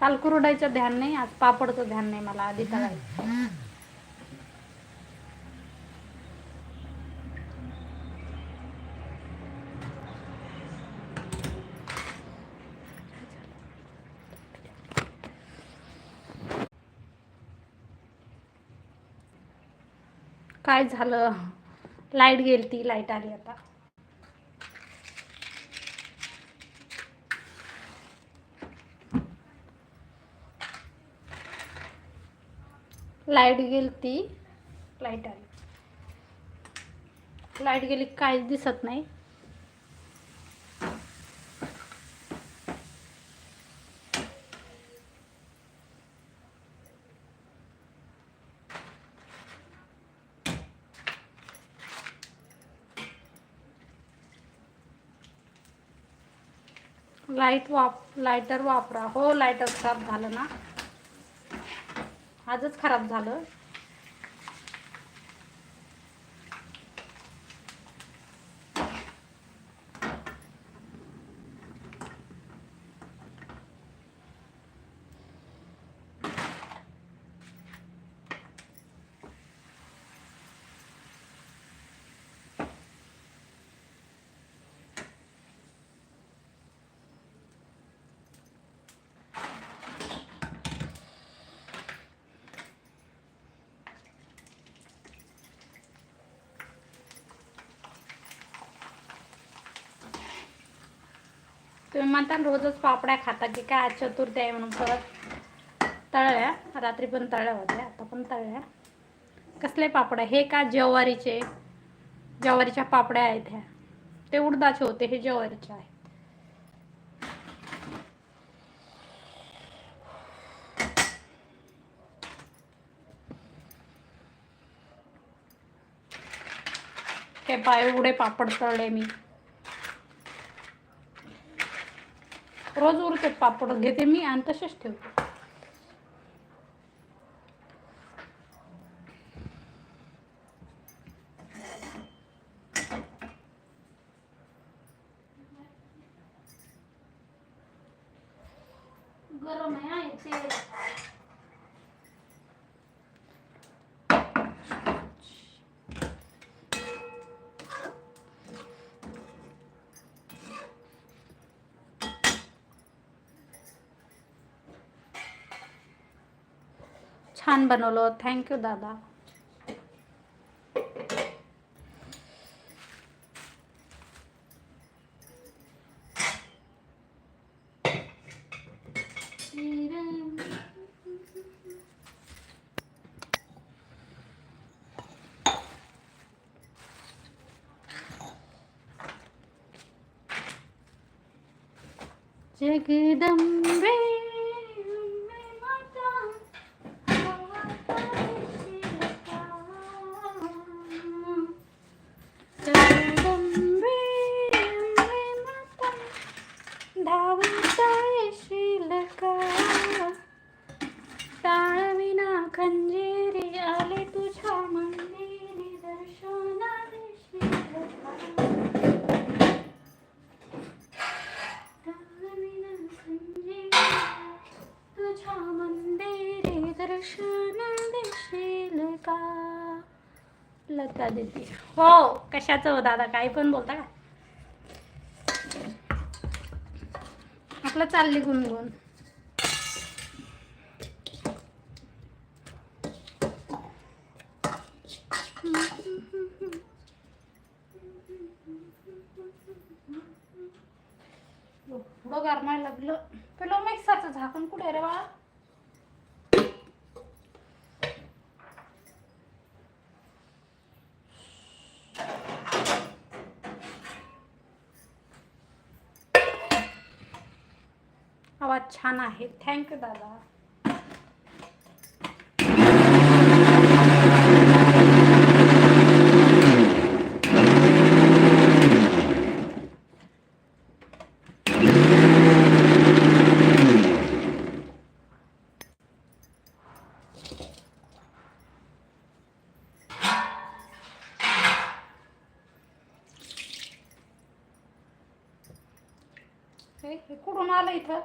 काल कुरडायचं ध्यान नाही आज पापडचं ध्यान नाही मला आधी तळायचं काय झालं? लाइट गेली ती लाइट आली आता. लाइट गेली ती. लाइट आली. लाइट गेली काहीच दिसत नाही. लाइट वाप लायटर वापरा. हो लायटर खराब झालं ना. आजच खराब झालं. तुम्ही म्हणता रोजच पापड्या खाता की काय? आज चतुर्थी आहे म्हणून परत तळल्या रात्री पण तळल्या होत्या आता पण तळल्या कसले पापड्या? हे का जवारीचे? ज्वारीच्या पापड्या आहेत ह्या. ते उडदाचे होते हे जवारीचे आहेत. हे पाय उडे पापड तळले मी. रोज उरते पापड घेते मी आणि तसेच ठेवते. गरम आहे हा छान बनवलं. थँक्यू दादा. जगदम्बे दर्शन देशील का लता देते हो कशाचं हो दादा? काही पण बोलता का? आपलं चालली गुणगुण. पुढं गरमायला लागलं. पहिलं मिक्सरचं झाकण कुठे रे बाळा? आवाज छान आहे. थँक्यू दादा. हे कुठून आलं इथं?